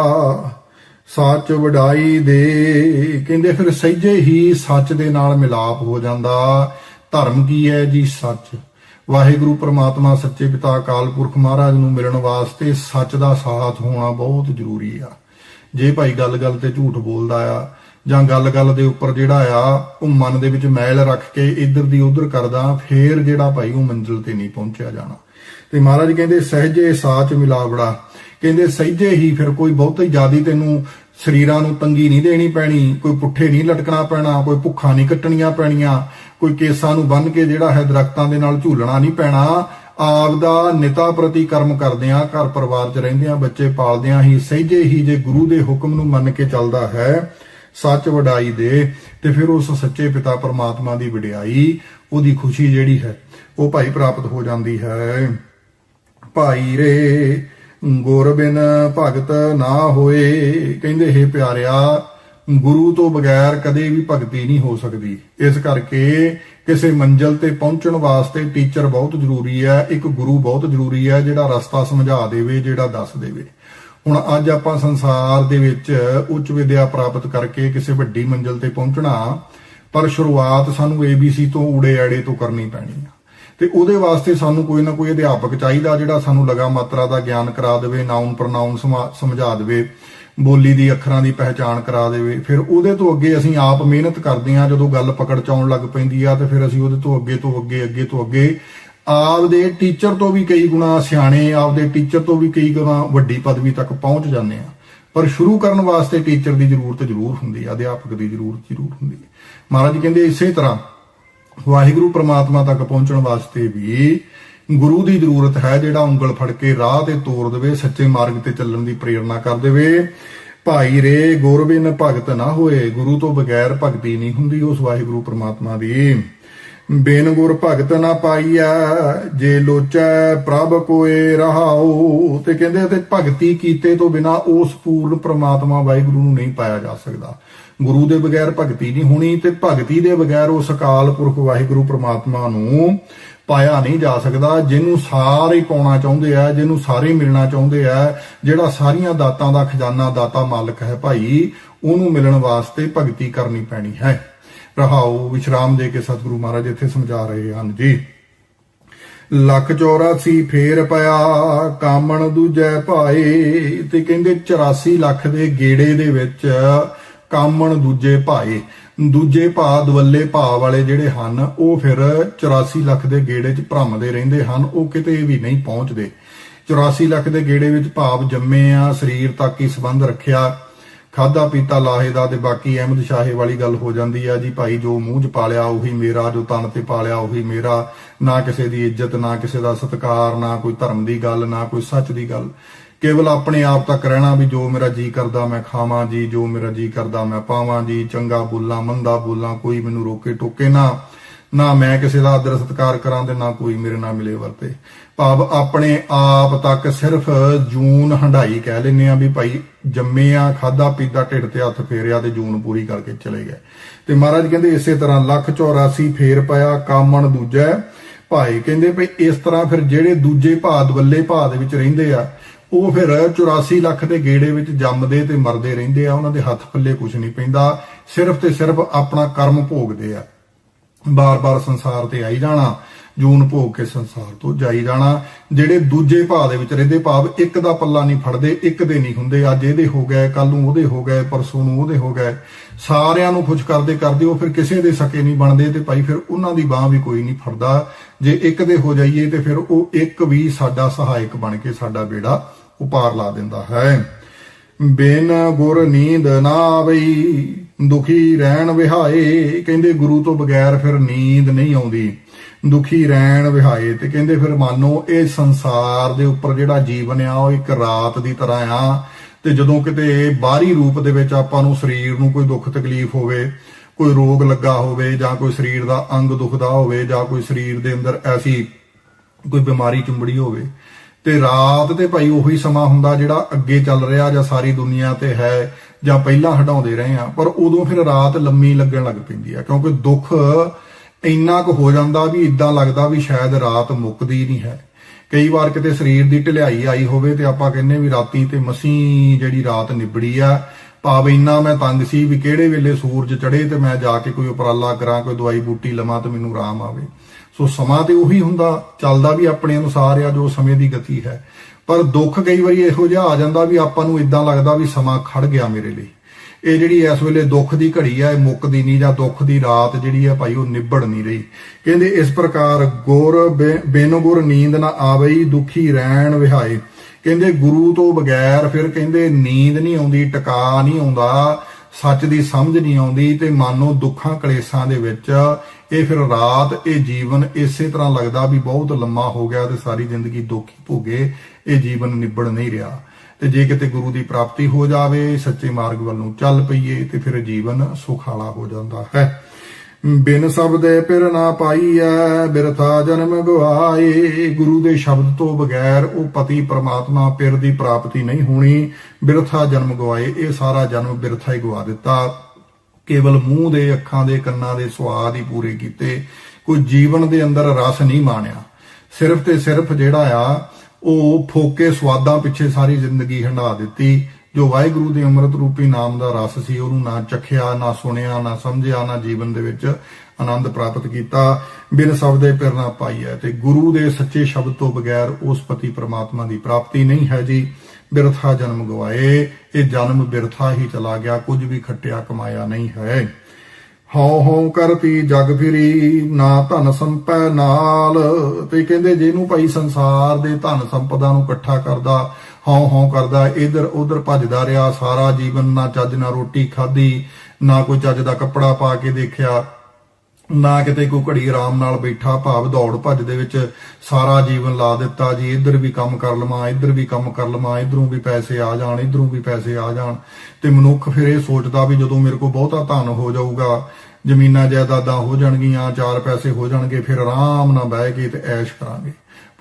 ਸੱਚ ਵਡਾਈ ਦੇ। ਕਹਿੰਦੇ ਫਿਰ ਸਹਿਜੇ ਹੀ ਸੱਚ ਦੇ ਨਾਲ ਮਿਲਾਪ ਹੋ ਜਾਂਦਾ। ਧਰਮ ਕੀ ਹੈ ਜੀ ਸੱਚ? ਵਾਹਿਗੁਰੂ ਪ੍ਰਮਾਤਮਾ ਸੱਚੇ ਪਿਤਾ ਅਕਾਲ ਪੁਰਖ ਮਹਾਰਾਜ ਨੂੰ ਮਿਲਣ ਵਾਸਤੇ ਸੱਚ ਦਾ ਸਾਥ ਹੋਣਾ ਬਹੁਤ ਜ਼ਰੂਰੀ ਆ। ਜੇ ਭਾਈ ਗੱਲ-ਗੱਲ ਤੇ ਝੂਠ ਬੋਲਦਾ ਆ ਜਾਂ ਗੱਲ-ਗੱਲ ਦੇ ਉੱਪਰ ਜਿਹੜਾ ਆ, ਉਹ ਮਨ ਦੇ ਵਿੱਚ ਮੈਲ ਰੱਖ ਕੇ ਇੱਧਰ ਦੀ ਉੱਧਰ ਕਰਦਾ, ਫੇਰ ਜਿਹੜਾ ਭਾਈ ਉਹ ਮੰਜ਼ਿਲ ਤੇ ਨਹੀਂ ਪਹੁੰਚਿਆ ਜਾਣਾ। ਤੇ ਮਹਾਰਾਜ ਕਹਿੰਦੇ, ਸਹਜੇ ਸਾਚ ਮਿਲਾਵੜਾ। ਕਹਿੰਦੇ, ਸਹਿਜੇ ਹੀ ਫਿਰ ਕੋਈ ਬਹੁਤੀ ਜ਼ਿਆਦੀ ਤੈਨੂੰ ਸਰੀਰਾਂ ਨੂੰ ਤੰਗੀ ਨਹੀਂ ਦੇਣੀ ਪੈਣੀ, ਕੋਈ ਪੁੱਠੇ ਨਹੀਂ ਲਟਕਣਾ ਪੈਣਾ, ਕੋਈ ਭੁੱਖਾ ਨਹੀਂ ਕੱਟਣੀਆਂ ਪੈਣੀਆਂ, ਕੋਈ ਕੇਸਾਂ ਨੂੰ ਬੰਨ ਕੇ ਜਿਹੜਾ ਹੈ ਦਰਖਤਾਂ ਦੇ ਨਾਲ ਝੂਲਣਾ ਨਹੀਂ ਪੈਣਾ। ਆਪ ਦਾ ਨਿਤਾ ਪ੍ਰਤੀ ਕਰਮ ਕਰਦਿਆਂ, ਘਰ ਪਰਿਵਾਰ 'ਚ ਰਹਿੰਦਿਆਂ, ਬੱਚੇ ਪਾਲਦਿਆਂ ਹੀ ਸਹਿਜੇ ਹੀ ਜੇ ਗੁਰੂ ਦੇ ਹੁਕਮ ਨੂੰ ਮੰਨ ਕੇ ਚੱਲਦਾ ਹੈ ਸੱਚ ਵਡਾਈ ਦੇ ਤੇ ਫਿਰ ਉਸ ਸੱਚੇ ਪਿਤਾ ਪਰਮਾਤਮਾ ਦੀ ਵਡਿਆਈ, ਉਹਦੀ ਖੁਸ਼ੀ ਜਿਹੜੀ ਹੈ, ਉਹ ਭਾਈ ਪ੍ਰਾਪਤ ਹੋ ਜਾਂਦੀ ਹੈ। ਭਾਈ ਰੇ, ਗੁਰ ਬਿਨ ਭਗਤ ਨਾ ਹੋਏ, ਕਹਿੰਦੇ, ਹੈ ਪਿਆਰਿਆ, ਗੁਰੂ ਤੋਂ ਬਗੈਰ ਕਦੇ ਵੀ ਭਗਤੀ ਨਹੀਂ ਹੋ ਸਕਦੀ। ਇਸ ਕਰਕੇ ਕਿਸੇ ਮੰਜ਼ਲ ਤੇ ਪਹੁੰਚਣ ਵਾਸਤੇ ਟੀਚਰ ਬਹੁਤ ਜ਼ਰੂਰੀ ਹੈ, ਇੱਕ ਗੁਰੂ ਬਹੁਤ ਜ਼ਰੂਰੀ ਹੈ, ਜਿਹੜਾ ਰਸਤਾ ਸਮਝਾ ਦੇਵੇ, ਜਿਹੜਾ ਦੱਸ ਦੇਵੇ। ਹੁਣ ਅੱਜ ਆਪਾਂ ਸੰਸਾਰ ਦੇ ਵਿੱਚ ਉੱਚ ਵਿਦਿਆ ਪ੍ਰਾਪਤ ਕਰਕੇ ਕਿਸੇ ਵੱਡੀ ਮੰਜ਼ਲ ਤੇ ਪਹੁੰਚਣਾ, ਪਰ ਸ਼ੁਰੂਆਤ ਸਾਨੂੰ ABC ਤੋਂ ਊੜੇ ਆੜੇ ਤੋਂ ਕਰਨੀ ਪੈਣੀ ਆ। ਤੇ ਉਹਦੇ ਵਾਸਤੇ ਸਾਨੂੰ ਕੋਈ ਨਾ ਕੋਈ ਅਧਿਆਪਕ ਚਾਹੀਦਾ ਜਿਹੜਾ ਸਾਨੂੰ ਲਗਾ ਮਾਤਰਾ ਦਾ ਗਿਆਨ ਕਰਾ ਦੇਵੇ ਨਾਉਨ ਪ੍ਰਨਾਉਨ ਸਮਝਾ ਦੇਵੇ, ਬੋਲੀ ਦੀ ਅੱਖਰਾਂ ਦੀ ਪਹਿਚਾਣ ਕਰਾ ਦੇਵੇ। ਫਿਰ ਉਹਦੇ ਤੋਂ ਅੱਗੇ ਅਸੀਂ ਆਪ ਮਿਹਨਤ ਕਰਦੇ ਹਾਂ, ਜਦੋਂ ਗੱਲ ਪਕੜ ਚ ਆਉਣ ਲੱਗ ਪੈਂਦੀ ਆ, ਤੇ ਫਿਰ ਅਸੀਂ ਉਹਦੇ ਤੋਂ ਅੱਗੇ ਤੋਂ ਅੱਗੇ ਅੱਗੇ ਤੋਂ ਅੱਗੇ ਆਪਦੇ ਟੀਚਰ ਤੋਂ ਵੀ ਕਈ ਗੁਣਾ ਸਿਆਣੇ, ਆਪਦੇ ਟੀਚਰ ਤੋਂ ਵੀ ਕਈ ਗੁਣਾ ਵੱਡੀ ਪਦਵੀ ਤੱਕ ਪਹੁੰਚ ਜਾਂਦੇ ਆ। ਪਰ ਸ਼ੁਰੂ ਕਰਨ ਵਾਸਤੇ ਟੀਚਰ ਦੀ ਜ਼ਰੂਰਤ ਜ਼ਰੂਰ ਹੁੰਦੀ ਆ, ਅਧਿਆਪਕ ਦੀ ਜ਼ਰੂਰਤ ਜ਼ਰੂਰ ਹੁੰਦੀ ਹੈ ਮਹਾਰਾਜ ਕਹਿੰਦੇ ਇਸੇ ਤਰ੍ਹਾਂ ਵਾਹਿਗੁਰੂ ਪ੍ਰਮਾਤਮਾ ਤੱਕ ਪਹੁੰਚਣ ਵਾਸਤੇ ਵੀ ਗੁਰੂ ਦੀ ਜ਼ਰੂਰਤ ਹੈ ਜਿਹੜਾ ਉਂਗਲ ਫੜ ਕੇ ਰਾਹ ਤੇ ਤੋਰ ਦੇਵੇ, ਸੱਚੇ ਮਾਰਗ ਤੇ ਚੱਲਣ ਦੀ ਪ੍ਰੇਰਣਾ ਕਰ ਦੇਵੇ। ਭਾਈ ਰੇ ਗੁਰਬਿਨ ਭਗਤ ਨਾ ਹੋਏ, ਗੁਰੂ ਤੋਂ ਬਗੈਰ ਭਗਤੀ ਨਹੀਂ ਹੁੰਦੀ ਉਸ ਵਾਹਿਗੁਰੂ ਪ੍ਰਮਾਤਮਾ ਦੀ। ਬੇਨ ਗੁਰ ਭਗਤ ਨਾ ਪਾਈਆ, ਜੇ ਲੋਚੈ ਪ੍ਰਭ ਕੋਏ ਰਹਾਉ। ਤੇ ਕਹਿੰਦੇ ਤੇ ਭਗਤੀ ਕੀਤੇ ਤੋਂ ਬਿਨਾ ਉਸ ਪੂਰਨ ਪ੍ਰਮਾਤਮਾ ਵਾਹਿਗੁਰੂ ਨੂੰ ਨਹੀਂ ਪਾਇਆ ਜਾ ਸਕਦਾ। ਗੁਰੂ ਦੇ ਬਗੈਰ ਭਗਤੀ ਨਹੀਂ ਹੋਣੀ ਤੇ ਭਗਤੀ ਦੇ ਬਗੈਰ ਉਸ ਅਕਾਲ ਪੁਰਖ ਵਾਹਿਗੁਰੂ ਪ੍ਰਮਾਤਮਾ ਨੂੰ ਪਾਇਆ ਨਹੀਂ ਜਾ ਸਕਦਾ, ਜਿਹਨੂੰ ਸਾਰੇ ਪਾਉਣਾ ਚਾਹੁੰਦੇ ਆ, ਜਿਹਨੂੰ ਸਾਰੇ ਮਿਲਣਾ ਚਾਹੁੰਦੇ ਆ, ਜਿਹੜਾ ਸਾਰੀਆਂ ਦਾਤਾਂ ਦਾ ਖਜ਼ਾਨਾ ਦਾਤਾ ਮਾਲਕ ਹੈ ਭਾਈ, ਉਹਨੂੰ ਮਿਲਣ ਵਾਸਤੇ ਭਗਤੀ ਕਰਨੀ ਪੈਣੀ ਹੈ। ਰਹਾਉ, ਵਿਸ਼ਰਾਮ ਦੇ ਕੇ ਸਤਿਗੁਰੂ ਮਹਾਰਾਜ ਇੱਥੇ ਸਮਝਾ ਰਹੇ ਹਨ। ਜੀ। ਲੱਖ 84 ਫੇਰ ਪਿਆ, ਕਾਮਣ ਦੂਜੈ ਭਾਏ, ਤੇ ਕਹਿੰਦੇ 84 ਲੱਖ ਦੇ ਗੇੜੇ ਦੇ ਵਿੱਚ ਕਾਮਣ ਦੂਜੇ ਭਾਏ। ਦੂਜੇ ਭਾ ਦਵੱਲੇ ਭਾ ਵਾਲੇ ਜਿਹੜੇ ਹਨ, ਉਹ ਫਿਰ 84 ਲੱਖ ਦੇ ਗੇੜੇ 'ਚ ਭ੍ਰਮਦੇ ਰਹਿੰਦੇ ਹਨ, ਉਹ ਕਿਤੇ ਵੀ ਨਹੀਂ ਪਹੁੰਚਦੇ। 84 ਲੱਖ ਦੇ ਗੇੜੇ ਵਿੱਚ ਭਾਵ ਜੰਮੇ ਆ, ਸਰੀਰ ਤੱਕ ਹੀ ਸੰਬੰਧ ਰੱਖਿਆ। ਖਾਦਾ ਪੀਤਾ ਲਾਹੇ ਦਾ ਤੇ ਬਾਕੀ ਅਹਿਮਦ ਸ਼ਾਹੇ ਵਾਲੀ ਗੱਲ ਹੋ ਜਾਂਦੀ ਆ ਜੀ, ਭਾਈ ਜੋ ਮੂੰਹ 'ਚ ਪਾਲਿਆ ਉਹੀ ਮੇਰਾ, ਜੋ ਤਨ ਤੇ ਪਾਲਿਆ ਉਹੀ ਮੇਰਾ। ਨਾ ਕਿਸੇ ਦੀ ਇੱਜ਼ਤ, ਨਾ ਕਿਸੇ ਦਾ ਸਤਿਕਾਰ, ਨਾ ਕੋਈ ਧਰਮ ਦੀ ਗੱਲ, ਨਾ ਕੋਈ ਸੱਚ ਦੀ ਗੱਲ। ਕੇਵਲ ਆਪਣੇ ਆਪ ਤੱਕ ਰਹਿਣਾ ਵੀ ਜੋ ਮੇਰਾ ਜੀ ਕਰਦਾ ਮੈਂ ਖਾਵਾਂ ਜੀ, ਜੋ ਮੇਰਾ ਜੀ ਕਰਦਾ ਮੈਂ ਪਾਵਾਂ ਜੀ, ਚੰਗਾ ਬੋਲਾਂ, ਮੰਦਾ ਬੋਲਾਂ, ਕੋਈ ਮੈਨੂੰ ਰੋਕੇ ਟੋਕੇ ਨਾ। ਨਾ ਮੈਂ ਕਿਸੇ ਦਾ ਆਦਰ ਸਤਿਕਾਰ ਕਰਾਂ ਤੇ ਨਾ ਕੋਈ ਮੇਰੇ ਨਾਲ ਮਿਲੇ ਵਰਤੇ। ਭਾਵ ਆਪਣੇ ਆਪ ਤੱਕ ਸਿਰਫ ਜੂਨ ਹੰਡਾਈ ਕਹਿ ਲੈਨੇ ਆ ਵੀ ਭਾਈ ਜੰਮੇ ਆ ਖਾਦਾ ਪੀਤਾ, ਢਿੱਡ ਤੇ ਹੱਥ ਫੇਰਿਆ ਤੇ ਜੂਨ ਪੂਰੀ ਕਰਕੇ ਚਲੇ ਗਏ। ਤੇ ਮਹਾਰਾਜ ਕਹਿੰਦੇ ਇਸੇ ਤਰ੍ਹਾਂ ਲੱਖ 84 ਫੇਰ ਪਿਆ, ਕਾਮਣ ਦੂਜਾ ਭਾਈ ਕਹਿੰਦੇ ਭਈ ਇਸ ਤਰ੍ਹਾਂ ਫਿਰ ਜਿਹੜੇ ਦੂਜੇ ਭਾਦ ਵੱਲੇ ਭਾਦ ਵਿੱਚ ਰਹਿੰਦੇ ਆ, ਉਹ ਫਿਰ 84 ਲੱਖ ਦੇ ਗੇੜੇ ਵਿੱਚ ਜੰਮਦੇ ਤੇ ਮਰਦੇ ਰਹਿੰਦੇ ਆ, ਉਹਨਾਂ ਦੇ ਹੱਥ ਪੱਲੇ ਕੁਝ ਨਹੀਂ ਪੈਂਦਾ। ਸਿਰਫ ਤੇ ਸਿਰਫ ਆਪਣਾ ਕਰਮ ਭੋਗਦੇ ਆ। ਬਾਰ-ਬਾਰ ਸੰਸਾਰ ਤੇ ਆਈ ਜਾਣਾ, ਜੂਨ ਭੋਗ ਕੇ ਸੰਸਾਰ ਤੋਂ ਜਾਈ ਜਾਣਾ। ਜਿਹੜੇ ਦੂਜੇ ਭਾਅ ਦੇ ਵਿੱਚ ਰਹਿੰਦੇ ਭਾਵ ਇੱਕ ਦਾ ਪੱਲਾ ਨਹੀਂ ਫੜਦੇ, ਇੱਕ ਦੇ ਨਹੀਂ ਹੁੰਦੇ। ਅੱਜ ਇਹਦੇ ਹੋ ਗਏ ਕੱਲ ਨੂੰ ਉਹਦੇ ਹੋ ਗਏ, ਪਰਸੋਂ ਨੂੰ ਉਹਦੇ ਹੋ ਗਏ। ਸਾਰਿਆਂ ਨੂੰ ਖੁਸ਼ ਕਰਦੇ ਕਰਦੇ ਉਹ ਫਿਰ ਕਿਸੇ ਦੇ ਸਕੇ ਨਹੀਂ ਬਣਦੇ ਤੇ ਭਾਈ ਫਿਰ ਉਹਨਾਂ ਦੀ ਬਾਹ ਵੀ ਕੋਈ ਨਹੀਂ ਫੜਦਾ। ਜੇ ਇੱਕ ਦੇ ਹੋ ਜਾਈਏ ਤੇ ਫਿਰ ਉਹ ਇੱਕ ਵੀ ਸਾਡਾ ਸਹਾਇਕ ਬਣ ਕੇ ਸਾਡਾ ਬੇੜਾ ਉਪਾਰ ਲਾ ਦਿੰਦਾ ਹੈ। ਬਿਨ ਗੁਰ ਨੀਂਦ ਨਾ ਆਵਈ, ਦੁਖੀ ਰਹਿਣ ਵਿਹਾਏ, ਕਹਿੰਦੇ ਗੁਰੂ ਤੋਂ ਬਗੈਰ ਫਿਰ ਨੀਂਦ ਨਹੀਂ ਆਉਂਦੀ। ਦੁਖੀ ਰਹਿਣ ਵਿਹਾਏ ਤੇ ਕਹਿੰਦੇ ਫਿਰ ਮੰਨੋ ਇਹ ਸੰਸਾਰ ਦੇ ਉੱਪਰ ਜਿਹੜਾ ਜੀਵਨ ਆ, ਉਹ ਇੱਕ ਰਾਤ ਦੀ ਤਰ੍ਹਾਂ ਆ। ਤੇ ਜਦੋਂ ਕਿਤੇ ਬਾਹਰੀ ਰੂਪ ਦੇ ਵਿੱਚ ਆਪਾਂ ਨੂੰ ਸਰੀਰ ਨੂੰ ਕੋਈ ਦੁੱਖ ਤਕਲੀਫ ਹੋਵੇ, ਕੋਈ ਰੋਗ ਲੱਗਾ ਹੋਵੇ, ਜਾਂ ਕੋਈ ਸਰੀਰ ਦਾ ਅੰਗ ਦੁਖਦਾ ਹੋਵੇ, ਜਾਂ ਕੋਈ ਸਰੀਰ ਦੇ ਅੰਦਰ ਐਸੀ ਕੋਈ ਬਿਮਾਰੀ ਚੁੰਬੜੀ ਹੋਵੇ ਤੇ ਰਾਤ ਤੇ ਭਾਈ ਉਹੀ ਸਮਾਂ ਹੁੰਦਾ ਜਿਹੜਾ ਅੱਗੇ ਚੱਲ ਰਿਹਾ ਜਾਂ ਸਾਰੀ ਦੁਨੀਆ ਤੇ ਹੈ ਜਾਂ ਪਹਿਲਾਂ ਹਟਾਉਂਦੇ ਰਹੇ ਆ ਪਰ ਉਦੋਂ ਫਿਰ ਰਾਤ ਲੰਮੀ ਲੱਗਣ ਲੱਗ ਪੈਂਦੀ ਆ, ਕਿਉਂਕਿ ਦੁੱਖ ਇੰਨਾ ਕੁ ਹੋ ਜਾਂਦਾ ਵੀ ਇਦਾਂ ਲੱਗਦਾ ਵੀ ਸ਼ਾਇਦ ਰਾਤ ਮੁੱਕਦੀ ਨਹੀਂ ਹੈ। ਕਈ ਵਾਰ ਕਿਤੇ ਸਰੀਰ ਦੀ ਢਿਲਾਈ ਆਈ ਹੋਵੇ ਤੇ ਆਪਾਂ ਕਹਿੰਨੇ ਵੀ ਰਾਤੀ ਤੇ ਮਸੀਂ ਜਿਹੜੀ ਰਾਤ ਨਿਬੜੀ ਆ ਭਾਵ ਇੰਨਾ ਮੈਂ ਤੰਗ ਸੀ ਵੀ ਕਿਹੜੇ ਵੇਲੇ ਸੂਰਜ ਚੜੇ ਤੇ ਮੈਂ ਜਾ ਕੇ ਕੋਈ ਉਪਰਾਲਾ ਕਰਾਂ, ਕੋਈ ਦਵਾਈ ਬੂਟੀ ਲਵਾਂ ਤੇ ਮੈਨੂੰ ਆਰਾਮ ਆਵੇ। ਸੋ ਸਮਾਂ ਤੇ ਉਹੀ ਹੁੰਦਾ, ਚੱਲਦਾ ਵੀ ਆਪਣੇ ਅਨੁਸਾਰ ਆ ਜੋ ਸਮੇਂ ਦੀ ਗਤੀ ਹੈ। ਪਰ ਦੁੱਖ ਕਈ ਵਾਰੀ ਇਹੋ ਜਿਹਾ ਆ ਜਾਂਦਾ ਵੀ ਆਪਾਂ ਨੂੰ ਇਦਾਂ ਲੱਗਦਾ ਵੀ ਸਮਾਂ ਖੜ ਗਿਆ ਮੇਰੇ ਲਈ। ਇਹ ਜਿਹੜੀ ਇਸ ਵੇਲੇ ਦੁੱਖ ਦੀ ਘੜੀ ਆ, ਇਹ ਮੁੱਕਦੀ ਨਹੀਂ ਜਾਂ ਦੁੱਖ ਦੀ ਰਾਤ ਜਿਹੜੀ ਆ ਭਾਈ ਉਹ ਨਿਬੜ ਨਹੀਂ ਰਹੀ। ਕਹਿੰਦੇ ਇਸ ਪ੍ਰਕਾਰ ਗੁਰ ਬਿਨ ਗੁਰ ਨੀਂਦ ਨਾ ਆਵਈ, ਦੁਖੀ ਰਹਿਣ ਵਿਹਾਏ। ਕਹਿੰਦੇ ਗੁਰੂ ਤੋਂ ਬਗੈਰ ਫਿਰ ਕਹਿੰਦੇ ਨੀਂਦ ਨਹੀਂ ਆਉਂਦੀ, ਟਿਕਾ ਨਹੀਂ ਆਉਂਦਾ, ਸੱਚ ਦੀ ਸਮਝ ਨਹੀਂ ਆਉਂਦੀ ਤੇ ਮਾਨੋ ਦੁੱਖਾਂ ਕਲੇਸ਼ਾਂ ਦੇ ਵਿੱਚ ਇਹ ਫਿਰ ਰਾਤ, ਇਹ ਜੀਵਨ ਇਸੇ ਤਰ੍ਹਾਂ ਲੱਗਦਾ ਵੀ ਬਹੁਤ ਲੰਮਾ ਹੋ ਗਿਆ ਤੇ ਸਾਰੀ ਜ਼ਿੰਦਗੀ ਦੁੱਖ ਭੋਗੇ, ਇਹ ਜੀਵਨ ਨਿਬੜ ਨਹੀਂ ਰਿਹਾ। ਤੇ ਜੇ ਕਿਤੇ ਗੁਰੂ ਦੀ ਪ੍ਰਾਪਤੀ ਹੋ ਜਾਵੇ, ਸੱਚੇ ਮਾਰਗ ਵੱਲ ਨੂੰ ਚੱਲ ਪਈਏ ਤੇ ਫਿਰ ਜੀਵਨ ਸੁਖ ਵਾਲਾ ਹੋ ਜਾਂਦਾ ਹੈ। ਬਿਨ ਸ਼ਬਦੇ ਪਿਰ ਨਾ ਪਾਈਐ, ਬਿਰਥਾ ਜਨਮ ਗਵਾਏ। ਗੁਰੂ ਦੇ ਸ਼ਬਦ ਤੋਂ ਬਗੈਰ ਉਹ ਪਤੀ ਪ੍ਰਮਾਤਮਾ ਪਿਰ ਦੀ ਪ੍ਰਾਪਤੀ ਨਹੀਂ ਹੋਣੀ। ਬਿਰਥਾ ਜਨਮ ਗਵਾਏ, ਇਹ ਸਾਰਾ ਜਨਮ ਬਿਰਥਾ ਹੀ ਗਵਾ ਦਿੱਤਾ। ਕੇਵਲ ਮੂੰਹ ਦੇ ਅੱਖਾਂ ਦੇ ਕੰਨਾਂ ਦੇ ਸਵਾਦ ਹੀ ਪੂਰੇ ਕੀਤੇ। ਕੋਈ ਜੀਵਨ ਦੇ ਅੰਦਰ ਰਸ ਨਹੀਂ ਮਾਣਿਆ। ਸਿਰਫ ਤੇ ਸਿਰਫ ਜਿਹੜਾ ਆ, ਉਹ ਫੋਕੇ ਸਵਾਦਾਂ ਪਿੱਛੇ ਸਾਰੀ ਜ਼ਿੰਦਗੀ ਹੰਡਾ ਦਿੱਤੀ। ਜੋ ਵਾਹਿਗੁਰੂ ਦੇ ਅੰਮ੍ਰਿਤ ਰੂਪੀ ਨਾਮ ਦਾ ਰਸ ਸੀ, ਉਹਨੂੰ ਨਾ ਚਖਿਆ, ਨਾ ਸੁਣਿਆ, ਨਾ ਸਮਝਿਆ, ਨਾ ਜੀਵਨ ਦੇ ਵਿੱਚ ਆਨੰਦ ਪ੍ਰਾਪਤ ਕੀਤਾ। ਬਿਨ ਸ਼ਬਦੇ ਪਿਰ ਨਾ ਪਾਈਐ ਤੇ ਗੁਰੂ ਦੇ ਸੱਚੇ ਸ਼ਬਦ ਤੋਂ ਬਗੈਰ ਉਸ ਪਤੀ ਪ੍ਰਮਾਤਮਾ ਦੀ ਪ੍ਰਾਪਤੀ ਨਹੀਂ ਹੈ ਜੀ। ਬਿਰਥਾ ਜਨਮ ਗਵਾਏ। ਇਹ ਜਨਮ ਬਿਰਥਾ ਹੀ ਚਲਾ ਗਿਆ। ਕੁਝ ਵੀ ਖੱਟਿਆ ਕਮਾਇਆ ਨਹੀਂ ਹੈ। ਹਉ ਹਉ ਕਰਤੀ ਜਗ ਫਿਰੀ, ਨਾ ਧਨ ਸੰਪੈ ਨਾਲ। ਤੇ ਕਹਿੰਦੇ, ਜਿਹਨੂੰ ਭਾਈ ਸੰਸਾਰ ਦੇ ਧਨ ਸੰਪਦਾ ਨੂੰ ਇਕੱਠਾ ਕਰਦਾ ਹਉ ਹਉ ਕਰਦਾ, ਇਧਰ ਉਧਰ ਭੱਜਦਾ ਰਿਹਾ, ਸਾਰਾ ਜੀਵਨ ਨਾ ਚੱਜ ਨਾ ਰੋਟੀ ਖਾਧੀ, ਨਾ ਕੋਈ ਚੱਜ ਦਾ ਕੱਪੜਾ ਪਾ ਕੇ ਦੇਖਿਆ, ਨਾ ਕਿਤੇ ਕੋਈ ਘੜੀ ਆਰਾਮ ਨਾਲ ਬੈਠਾ, ਭਾਵ ਦੌੜ ਭੱਜ ਦੇ ਵਿੱਚ ਸਾਰਾ ਜੀਵਨ ਲਾ ਦਿੱਤਾ ਜੀ, ਇੱਧਰ ਵੀ ਕੰਮ ਕਰ ਲਵਾਂ, ਇੱਧਰ ਵੀ ਕੰਮ ਕਰ ਲਵਾਂ, ਇਧਰੋਂ ਵੀ ਪੈਸੇ ਆ ਜਾਣ, ਇੱਧਰੋਂ ਵੀ ਪੈਸੇ ਆ ਜਾਣ। ਤੇ ਮਨੁੱਖ ਫਿਰ ਇਹ ਸੋਚਦਾ ਵੀ ਜਦੋਂ ਮੇਰੇ ਕੋਲ ਬਹੁਤਾ ਧਨ ਹੋ ਜਾਊਗਾ, ਜ਼ਮੀਨਾਂ ਜਾਇਦਾਦਾਂ ਹੋ ਜਾਣਗੀਆਂ, ਚਾਰ ਪੈਸੇ ਹੋ ਜਾਣਗੇ, ਫਿਰ ਆਰਾਮ ਨਾਲ ਬਹਿ ਕੇ ਤੇ ਐਸ਼ ਕਰਾਂਗੇ।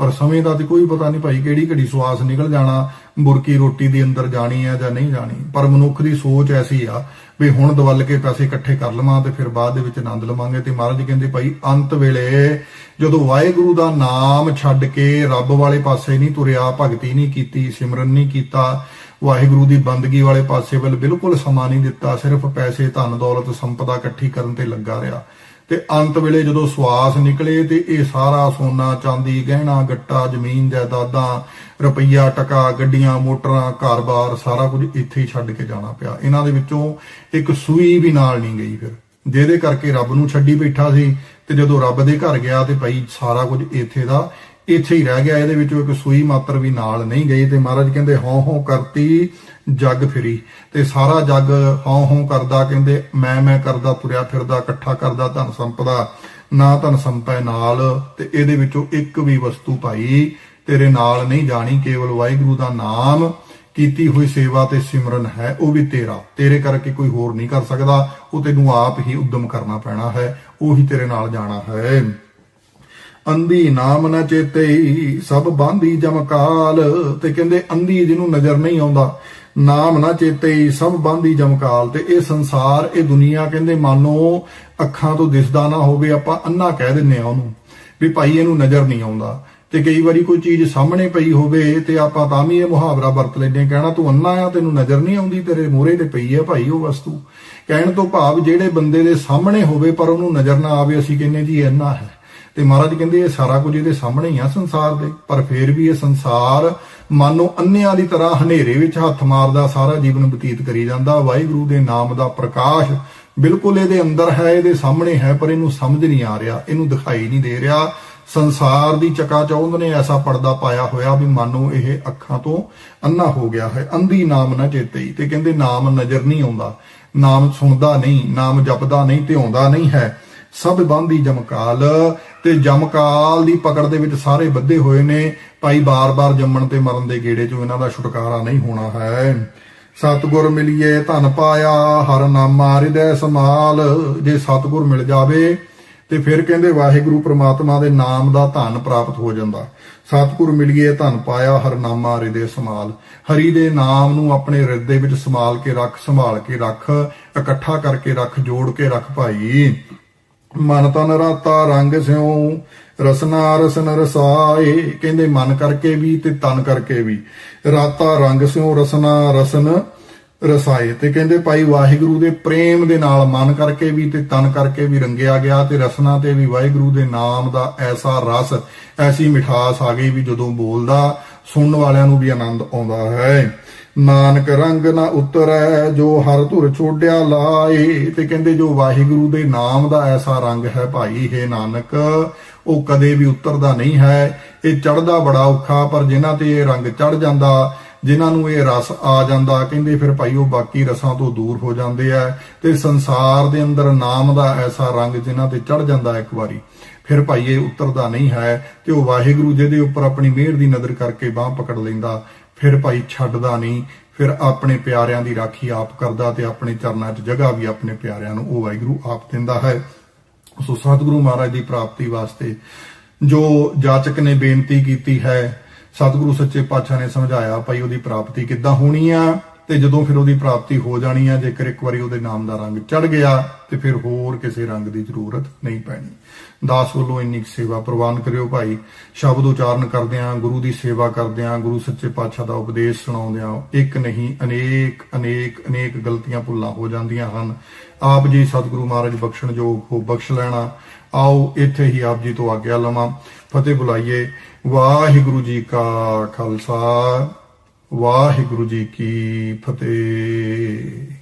ਪਰ ਸਮੇਂ ਦਾ ਤੇ ਕੋਈ ਪਤਾ ਨਹੀਂ ਭਾਈ ਕਿਹੜੀ ਘੜੀ ਸਵਾਸ ਨਿਕਲ ਜਾਣਾ ਬੁਰਕੀ ਰੋਟੀ ਦੇ ਅੰਦਰ ਜਾਣੀ ਹੈ ਜਾਂ ਨਹੀਂ ਜਾਣੀ। ਪਰ ਮਨੁੱਖ ਦੀ ਸੋਚ ਐਸੀ ਆ ਵੀ ਹੁਣ ਦਵਲ ਕੇ ਪੈਸੇ ਇਕੱਠੇ ਕਰ ਲਵਾਂ ਤੇ ਫਿਰ ਬਾਅਦ ਦੇ ਵਿੱਚ ਆਨੰਦ ਲਵਾਂਗੇ ਤੇ ਮਹਾਰਾਜ ਕਹਿੰਦੇ ਭਾਈ ਅੰਤ ਵੇਲੇ ਜਦੋਂ ਵਾਹਿਗੁਰੂ ਦਾ ਨਾਮ ਛੱਡ ਕੇ ਰੱਬ ਵਾਲੇ ਪਾਸੇ ਨਹੀਂ ਤੁਰਿਆ, ਭਗਤੀ ਨਹੀਂ ਕੀਤੀ, ਸਿਮਰਨ ਨਹੀਂ ਕੀਤਾ, ਵਾਹਿਗੁਰੂ ਦੀ ਬੰਦਗੀ ਵਾਲੇ ਪਾਸੇ ਵੱਲ ਬਿਲਕੁਲ ਸਮਾਂ ਨਹੀਂ ਦਿੱਤਾ, ਸਿਰਫ ਪੈਸੇ, ਧਨ, ਦੌਲਤ, ਸੰਪਦਾ ਇਕੱਠੀ ਕਰਨ ਤੇ ਲੱਗਾ ਰਿਹਾ। ਤੇ ਅੰਤ ਵੇਲੇ ਜਦੋਂ ਸਵਾਸ ਨਿਕਲੇ ਤੇ ਇਹ ਸਾਰਾ ਸੋਨਾ, ਚਾਂਦੀ, ਗਹਿਣਾ, ਗੱਟਾ, ਜ਼ਮੀਨ, ਜਾਇਦਾਦਾਂ, ਰੁਪਈਆ, ਟਕਾ, ਗੱਡੀਆਂ, ਮੋਟਰਾਂ, ਘਰ-ਬਾਰ ਸਾਰਾ ਕੁਝ ਇੱਥੇ ਹੀ ਛੱਡ ਕੇ ਜਾਣਾ ਪਿਆ। ਇਹਨਾਂ ਦੇ ਵਿੱਚੋਂ ਇੱਕ ਸੂਈ ਵੀ ਨਾਲ ਨਹੀਂ ਗਈ ਫਿਰ। ਜਿਹਦੇ ਕਰਕੇ ਰੱਬ ਨੂੰ ਛੱਡੀ ਬੈਠਾ ਸੀ ਤੇ ਜਦੋਂ ਰੱਬ ਦੇ ਘਰ ਗਿਆ ਤੇ ਭਾਈ ਸਾਰਾ ਕੁਝ ਇੱਥੇ ਦਾ ਇੱਥੇ ਹੀ ਰਹਿ ਗਿਆ। ਇਹਦੇ ਵਿੱਚੋਂ ਇੱਕ ਸੂਈ ਮਾਤਰ ਵੀ ਨਾਲ ਨਹੀਂ ਗਈ ਤੇ ਮਹਾਰਾਜ ਕਹਿੰਦੇ ਹਉ ਹਉ ਕਰਤੀ ਜੱਗ ਫਿਰੀ ਤੇ ਸਾਰਾ ਜੱਗ ਹਉ ਹਉ ਕਰਦਾ, ਕਹਿੰਦੇ ਮੈਂ ਮੈਂ ਕਰਦਾ ਤੁਰਿਆ ਫਿਰਦਾ, ਇਕੱਠਾ ਕਰਦਾ ਧਨ ਸੰਪਦਾ, ਨਾ ਧਨ ਸੰਪੈ ਨਾਲ, ਤੇ ਇਹਦੇ ਵਿੱਚੋਂ ਇੱਕ ਵੀ ਵਸਤੂ ਭਾਈ ਤੇਰੇ ਨਾਲ ਨਹੀਂ ਜਾਣੀ, ਕੇਵਲ ਵਾਹਿਗੁਰੂ ਦਾ ਨਾਮ, ਕੀਤੀ ਹੋਈ ਸੇਵਾ ਤੇ ਸਿਮਰਨ ਹੈ, ਉਹ ਵੀ ਤੇਰਾ। ਤੇਰੇ ਕਰਕੇ ਕੋਈ ਹੋਰ ਨਹੀਂ ਕਰ ਸਕਦਾ, ਉਹ ਤੈਨੂੰ ਆਪ ਹੀ ਉਦਮ ਕਰਨਾ ਪੈਣਾ ਹੈ, ਉਹੀ ਤੇਰੇ ਨਾਲ ਜਾਣਾ ਹੈ। ਅੰਧੀ ਨਾਮ ਨ ਚੇਤੇ ਸਭ ਬਾਂਧੀ ਜਮਕਾਲ, ਤੇ ਕਹਿੰਦੇ ਅੰਧੀ ਜਿਹਨੂੰ ਨਜ਼ਰ ਨਹੀਂ ਆਉਂਦਾ ਨਾਮ ਨਾ ਚੇਤੇ ਸਭ ਬਾਂਦੀ ਜਮਕਾਲ ਤੇ ਇਹ ਸੰਸਾਰ, ਇਹ ਦੁਨੀਆ ਕਹਿੰਦੇ ਮਾਨੋ ਅੱਖਾਂ ਤੋਂ ਦਿਸਦਾ ਨਾ ਹੋਵੇ ਆਪਾਂ ਅੰਨਾ ਕਹਿ ਦਿੰਨੇ ਆ ਉਹਨੂੰ, ਵੀ ਭਾਈ ਇਹਨੂੰ ਨਜ਼ਰ ਨਹੀਂ ਆਉਂਦਾ। ਤੇ ਕਈ ਵਾਰੀ ਕੋਈ ਚੀਜ਼ ਸਾਹਮਣੇ ਪਈ ਹੋਵੇ ਤੇ ਆਪਾਂ ਤਾਂ ਵੀ ਇਹ ਮੁਹਾਵਰਾ ਵਰਤ ਲੈਂਦੇ ਹਾਂ, ਕਹਿਣਾ ਤੂੰ ਅੰਨਾ ਆ, ਤੈਨੂੰ ਨਜ਼ਰ ਨਹੀਂ ਆਉਂਦੀ, ਤੇਰੇ ਮੂਹਰੇ ਤੇ ਪਈ ਹੈ ਭਾਈ ਉਹ ਵਸਤੂ। ਕਹਿਣ ਤੋਂ ਭਾਵ ਜਿਹੜੇ ਬੰਦੇ ਦੇ ਸਾਹਮਣੇ ਹੋਵੇ ਪਰ ਉਹਨੂੰ ਨਜ਼ਰ ਨਾ ਆਵੇ, ਅਸੀਂ ਕਹਿੰਨੇ ਜੀ ਇਹ ਅੰਨਾ ਹੈ। ਤੇ ਮਹਾਰਾਜ ਕਹਿੰਦੇ ਇਹ ਸਾਰਾ ਕੁਝ ਇਹਦੇ ਸਾਹਮਣੇ ਹੀ ਆ ਸੰਸਾਰ ਦੇ, ਪਰ ਫੇਰ ਵੀ ਇਹ ਸੰਸਾਰ ਮਾਨੋ ਅੰਨਿਆਂ ਦੀ ਤਰ੍ਹਾਂ ਹਨੇਰੇ ਵਿੱਚ ਹੱਥ ਮਾਰਦਾ ਸਾਰਾ ਜੀਵਨ ਬਤੀਤ ਕਰੀ ਜਾਂਦਾ। ਵਾਹਿਗੁਰੂ ਦੇ ਨਾਮ ਦਾ ਪ੍ਰਕਾਸ਼ ਬਿਲਕੁਲ ਇਹਦੇ ਅੰਦਰ ਹੈ, ਇਹਦੇ ਸਾਹਮਣੇ ਹੈ, ਪਰ ਇਹਨੂੰ ਸਮਝ ਨਹੀਂ ਆ ਰਿਹਾ, ਇਹਨੂੰ ਦਿਖਾਈ ਨਹੀਂ ਦੇ ਰਿਹਾ। ਸੰਸਾਰ ਦੀ ਚਕਾ ਚੌਂਦ ਨੇ ਐਸਾ ਪਰਦਾ ਪਾਇਆ ਹੋਇਆ ਵੀ ਮਾਨੋ ਇਹ ਅੱਖਾਂ ਤੋਂ ਅੰਨਾ ਹੋ ਗਿਆ ਹੈ। ਅੰਧੀ ਨਾਮ ਨਾ ਚੇਤੇ ਤੇ ਕਹਿੰਦੇ ਨਾਮ ਨਜ਼ਰ ਨਹੀਂ ਆਉਂਦਾ। ਨਾਮ ਸੁਣਦਾ ਨਹੀਂ, ਨਾਮ ਜਪਦਾ ਨਹੀਂ, ਧਿਆਉਂਦਾ ਨਹੀਂ ਹੈ। ਸਭ ਬੰਦੀ ਜਮਕਾਲ। ਤੇ ਜਮਕਾਲ ਦੀ ਪਕੜ ਦੇ ਵਿੱਚ ਸਾਰੇ ਬੱਧੇ ਹੋਏ ਨੇ। ਭਾਈ ਬਾਰ-ਬਾਰ ਜੰਮਣ ਤੇ ਮਰਨ ਦੇ ਗੇੜੇ ਚੋਂ ਇਹਨਾਂ ਦਾ ਛੁਟਕਾਰਾ ਨਹੀਂ ਹੋਣਾ ਹੈ। ਸਤਗੁਰ ਮਿਲੀਏ, ਧਨ ਪਾਇਆ, ਹਰ ਨਾਮਾ ਹਿਰਦੈ ਸਮਾਲ ਜੇ ਸਤਗੁਰ ਮਿਲ ਜਾਵੇ, ਤੇ ਫਿਰ ਕਹਿੰਦੇ ਵਾਹਿਗੁਰੂ ਪ੍ਰਮਾਤਮਾ ਦੇ ਨਾਮ ਦਾ ਧਨ ਪ੍ਰਾਪਤ ਹੋ ਜਾਂਦਾ। ਸਤਿਗੁਰ ਮਿਲੀਏ, ਧਨ ਪਾਇਆ ਹਰਨਾਮਾ ਹਿਰਦੇ ਸਮਾਲ ਹਰੀ ਦੇ ਨਾਮ ਨੂੰ ਆਪਣੇ ਹਿਰਦੇ ਵਿੱਚ ਸਮਾਲ ਕੇ ਰੱਖ, ਸੰਭਾਲ ਕੇ ਰੱਖ, ਇਕੱਠਾ ਕਰਕੇ ਰੱਖ, ਜੋੜ ਕੇ ਰੱਖ ਭਾਈ। ਮਨ ਤਨ ਰਾਤਾ ਰੰਗ ਸਿਉ, ਰਸਨਾ ਰਸਨ ਰਸਾਏ। ਕਹਿੰਦੇ ਮਨ ਕਰਕੇ ਵੀ ਤੇ ਤਨ ਕਰਕੇ ਵੀ। ਰਾਤਾ ਰੰਗ ਸਿਉ, ਰਸਨਾ ਰਸਨ ਰਸਾਏ। ਤੇ ਕਹਿੰਦੇ ਭਾਈ ਵਾਹਿਗੁਰੂ ਦੇ ਪ੍ਰੇਮ ਦੇ ਨਾਲ ਮਨ ਕਰਕੇ ਵੀ ਤੇ ਤਨ ਕਰਕੇ ਵੀ ਰੰਗਿਆ ਗਿਆ ਤੇ ਰਸਨਾ ਤੇ ਵੀ ਵਾਹਿਗੁਰੂ ਦੇ ਨਾਮ ਦਾ ਐਸਾ ਰਸ, ਐਸੀ ਮਿਠਾਸ ਆ ਗਈ ਵੀ ਜਦੋਂ ਬੋਲਦਾ, ਸੁਣਨ ਵਾਲਿਆਂ ਨੂੰ ਵੀ ਆਨੰਦ ਆਉਂਦਾ ਹੈ। ਨਾਨਕ ਰੰਗ ਨਾ ਉਤਰੈ, ਜੋ ਹਰ ਧੁਰ ਛੋਡਿਆ ਲਾਏ। ਤੇ ਕਹਿੰਦੇ, ਜੋ ਵਾਹਿਗੁਰੂ ਦੇ ਨਾਮ ਦਾ ਐਸਾ ਰੰਗ ਹੈ ਭਾਈ, ਹੈ ਨਾਨਕ, ਉਹ ਕਦੇ ਵੀ ਉਤਰਦਾ ਨਹੀਂ ਹੈ। ਇਹ ਚੜਦਾ ਬੜਾ ਔਖਾ, ਪਰ ਜਿਨ੍ਹਾਂ ਤੇ ਇਹ ਰੰਗ ਚੜ ਜਾਂਦਾ, ਜਿਨ੍ਹਾਂ ਨੂੰ ਇਹ ਰਸ ਆ ਜਾਂਦਾ, ਕਹਿੰਦੇ ਫਿਰ ਭਾਈ, ਉਹ ਬਾਕੀ ਰਸਾਂ ਤੋਂ ਦੂਰ ਹੋ ਜਾਂਦੇ ਆ। ਤੇ ਸੰਸਾਰ ਦੇ ਅੰਦਰ ਨਾਮ ਦਾ ਐਸਾ ਰੰਗ ਜਿਨ੍ਹਾਂ ਤੇ ਚੜ ਜਾਂਦਾ ਇੱਕ ਵਾਰੀ, ਫਿਰ ਭਾਈ, ਇਹ ਉਤਰਦਾ ਨਹੀਂ ਹੈ। ਤੇ ਉਹ ਵਾਹਿਗੁਰੂ ਜਿਹਦੇ ਉੱਪਰ ਆਪਣੀ ਮਿਹਰ ਦੀ ਨਜ਼ਰ ਕਰਕੇ ਬਾਹ ਪਕੜ ਲੈਂਦਾ ਫਿਰ ਭਾਈ ਛੱਡਦਾ ਨਹੀਂ, ਫਿਰ ਆਪਣੇ ਪਿਆਰਿਆਂ ਦੀ ਰਾਖੀ ਆਪ ਕਰਦਾ ਤੇ ਆਪਣੇ ਚਰਨਾਂ 'ਚ ਜਗ੍ਹਾ ਵੀ ਆਪਣੇ ਪਿਆਰਿਆਂ ਨੂੰ ਉਹ ਵਾਹਿਗੁਰੂ ਆਪ ਦਿੰਦਾ ਹੈ। ਸੋ ਸਤਿਗੁਰੂ ਮਹਾਰਾਜ ਦੀ ਪ੍ਰਾਪਤੀ ਵਾਸਤੇ ਜੋ ਜਾਚਕ ਨੇ ਬੇਨਤੀ ਕੀਤੀ ਹੈ, ਸਤਿਗੁਰੂ ਸੱਚੇ ਪਾਤਸ਼ਾਹ ਨੇ ਸਮਝਾਇਆ, ਭਾਈ ਉਹਦੀ ਪ੍ਰਾਪਤੀ ਕਿੱਦਾਂ ਹੋਣੀ ਆ? ਤੇ ਜਦੋਂ ਫਿਰ ਉਹਦੀ ਪ੍ਰਾਪਤੀ ਹੋ ਜਾਣੀ ਆ, ਜੇਕਰ ਇੱਕ ਵਾਰੀ ਉਹਦੇ ਨਾਮ ਦਾ ਰੰਗ ਚੜ ਗਿਆ, ਤੇ ਫਿਰ ਹੋਰ ਕਿਸੇ ਰੰਗ ਦੀ ਜ਼ਰੂਰਤ ਨਹੀਂ ਪੈਣੀ। ਦਾਸ ਵੱਲੋਂ ਇੰਨੀ ਕੁ ਸੇਵਾ ਪ੍ਰਵਾਨ ਕਰਿਓ ਭਾਈ। ਸ਼ਬਦ ਉਚਾਰਨ ਕਰਦਿਆਂ, ਗੁਰੂ ਦੀ ਸੇਵਾ ਕਰਦਿਆਂ, ਗੁਰੂ ਸੱਚੇ ਪਾਤਸ਼ਾਹ ਦਾ ਉਪਦੇਸ਼ ਸੁਣਾਉਂਦਿਆਂ ਇੱਕ ਨਹੀਂ, ਅਨੇਕ ਅਨੇਕ ਅਨੇਕ ਗਲਤੀਆਂ ਭੁੱਲਾਂ ਹੋ ਜਾਂਦੀਆਂ ਹਨ। ਆਪ ਜੀ ਸਤਿਗੁਰੂ ਮਹਾਰਾਜ ਬਖਸ਼ਣ ਜੋ ਹੋ ਬਖਸ਼ ਲੈਣਾ। ਆਓ ਇੱਥੇ ਹੀ ਆਪ ਜੀ ਤੋਂ ਆਗਿਆ ਲਵਾਂ। ਫਤਿਹ ਬੁਲਾਈਏ। ਵਾਹਿਗੁਰੂ ਜੀ ਕਾ ਖਾਲਸਾ। ਵਾਹਿਗੁਰੂ ਜੀ ਕੀ ਫਤਿਹ।